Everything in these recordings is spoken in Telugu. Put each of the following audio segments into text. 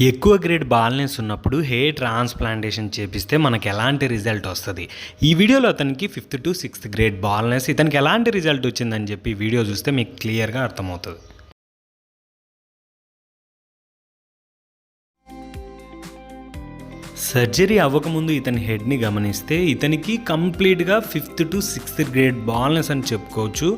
ఎక్కువ గ్రేడ్ బాల్నెస్ ఉన్నప్పుడు హెయిర్ ట్రాన్స్ప్లాంటేషన్ చేపిస్తే మనకు ఎలాంటి రిజల్ట్ వస్తుంది? ఈ వీడియోలో అతనికి fifth to sixth grade baldness ఇతనికి ఎలాంటి రిజల్ట్ వచ్చిందని చెప్పి వీడియో చూస్తే మీకు క్లియర్గా అర్థమవుతుంది. సర్జరీ అవ్వకముందు ఇతని హెడ్ని గమనిస్తే ఇతనికి కంప్లీట్గా fifth to sixth grade baldness అని చెప్పుకోవచ్చు.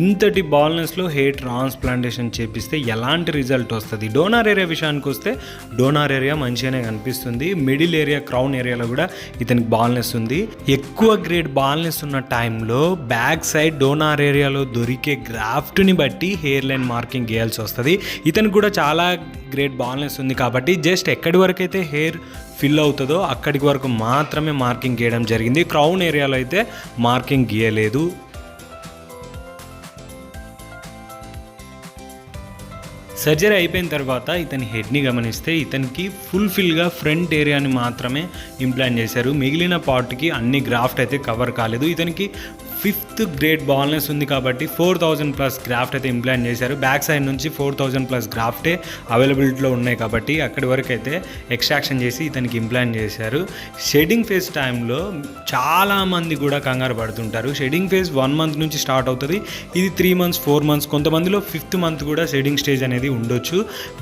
ఇంతటి బాల్నెస్లో హెయిర్ ట్రాన్స్ప్లాంటేషన్ చేపిస్తే ఎలాంటి రిజల్ట్ వస్తుంది? డోనార్ ఏరియా విషయానికి వస్తే డోనార్ ఏరియా మంచిగానే కనిపిస్తుంది. మిడిల్ ఏరియా క్రౌన్ ఏరియాలో కూడా ఇతనికి బాల్నెస్ ఉంది. ఎక్కువ గ్రేడ్ బాల్నెస్ ఉన్న టైంలో బ్యాక్ సైడ్ డోనార్ ఏరియాలో దొరికే గ్రాఫ్ట్ని బట్టి హెయిర్ లైన్ మార్కింగ్ గేయాల్సి వస్తుంది. ఇతనికి కూడా చాలా గ్రేట్ బాల్నెస్ ఉంది కాబట్టి జస్ట్ ఎక్కడి వరకు అయితే హెయిర్ ఫిల్ అవుతుందో అక్కడికి వరకు మాత్రమే మార్కింగ్ గీయడం జరిగింది. క్రౌన్ ఏరియాలో అయితే మార్కింగ్ గీయలేదు. సర్జరీ అయిపోయిన తర్వాత ఇతని హెడ్ని గమనిస్తే ఇతనికి ఫుల్ఫిల్గా ఫ్రంట్ ఏరియాని మాత్రమే ఇంప్లాంట్ చేశారు. మిగిలిన పార్ట్కి అన్ని గ్రాఫ్ట్ అయితే కవర్ కాలేదు. ఇతనికి ఫిఫ్త్ గ్రేడ్ బాల్నెస్ ఉంది కాబట్టి ఫోర్ థౌజండ్ ప్లస్ గ్రాఫ్ట్ అయితే ఇంప్లాంట్ చేశారు. బ్యాక్ సైడ్ నుంచి ఫోర్ థౌజండ్ ప్లస్ గ్రాఫ్టే అవైలబిలిటీలో ఉన్నాయి కాబట్టి అక్కడి వరకు అయితే ఎక్స్ట్రాక్షన్ చేసి ఇతనికి ఇంప్లాంట్ చేశారు. షెడింగ్ ఫేజ్ టైంలో చాలామంది కూడా కంగారు పడుతుంటారు. షెడింగ్ ఫేజ్ వన్ మంత్ నుంచి స్టార్ట్ అవుతుంది. ఇది త్రీ మంత్స్ ఫోర్ మంత్స్ కొంతమందిలో ఫిఫ్త్ మంత్ కూడా షెడింగ్ స్టేజ్ అనేది ఉండొచ్చు.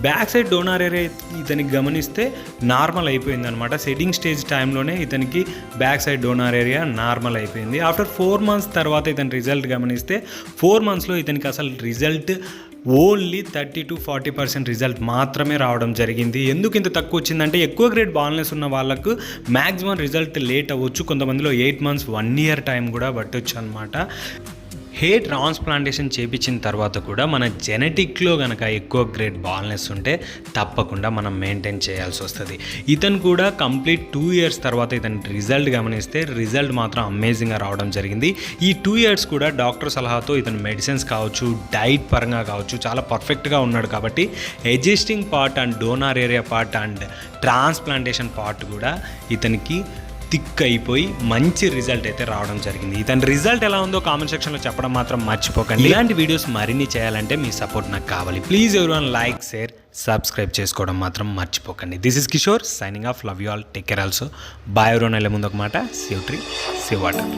బ్యాక్ సైడ్ డోనార్ ఏరియా ఇతనికి గమనిస్తే నార్మల్ అయిపోయింది అనమాట షెడింగ్ స్టేజ్ టైంలోనే ఇతనికి back side donor area normal అయిపోయింది. ఆఫ్టర్ ఫోర్ మంత్స్ తర్వాత ఇతని రిజల్ట్ గమనిస్తే ఫోర్ మంత్స్లో ఇతనికి అసలు result only thirty to forty percent result మాత్రమే రావడం జరిగింది. ఎందుకు ఇంత తక్కువ వచ్చిందంటే ఎక్కువ గ్రేడ్ బాల్నెస్ ఉన్న వాళ్ళకు మ్యాక్సిమం రిజల్ట్ లేట్ అవ్వచ్చు. కొంతమందిలో eight months one year time కూడా పట్టొచ్చు అనమాట హెయిర్ ట్రాన్స్ప్లాంటేషన్ చేపించిన తర్వాత కూడా మన జెనెటిక్లో కనుక ఎక్కువ గ్రేడ్ బాల్నెస్ ఉంటే తప్పకుండా మనం మెయింటైన్ చేయాల్సి వస్తుంది. ఇతను కూడా కంప్లీట్ టూ ఇయర్స్ తర్వాత ఇతని రిజల్ట్ గమనిస్తే రిజల్ట్ మాత్రం అమేజింగ్గా రావడం జరిగింది. ఈ టూ ఇయర్స్ కూడా డాక్టర్ సలహాతో ఇతను మెడిసిన్స్ కావచ్చు డైట్ పరంగా కావచ్చు చాలా పర్ఫెక్ట్గా ఉన్నాడు కాబట్టి existing part and donor area part and transplantation part కూడా ఇతనికి థిక్ అయిపోయి మంచి రిజల్ట్ అయితే రావడం జరిగింది. ఇతని రిజల్ట్ ఎలా ఉందో కామెంట్ సెక్షన్లో చెప్పడం మాత్రం మర్చిపోకండి. ఇలాంటి వీడియోస్ మరిన్ని చేయాలంటే మీ సపోర్ట్ నాకు కావాలి. ప్లీజ్ ఎవరి లైక్ షేర్ సబ్స్క్రైబ్ చేసుకోవడం మాత్రం మర్చిపోకండి. This is Kishore signing off love you all take care also bye everyone వెళ్ళే ముందు ఒక మాట. Save tree save water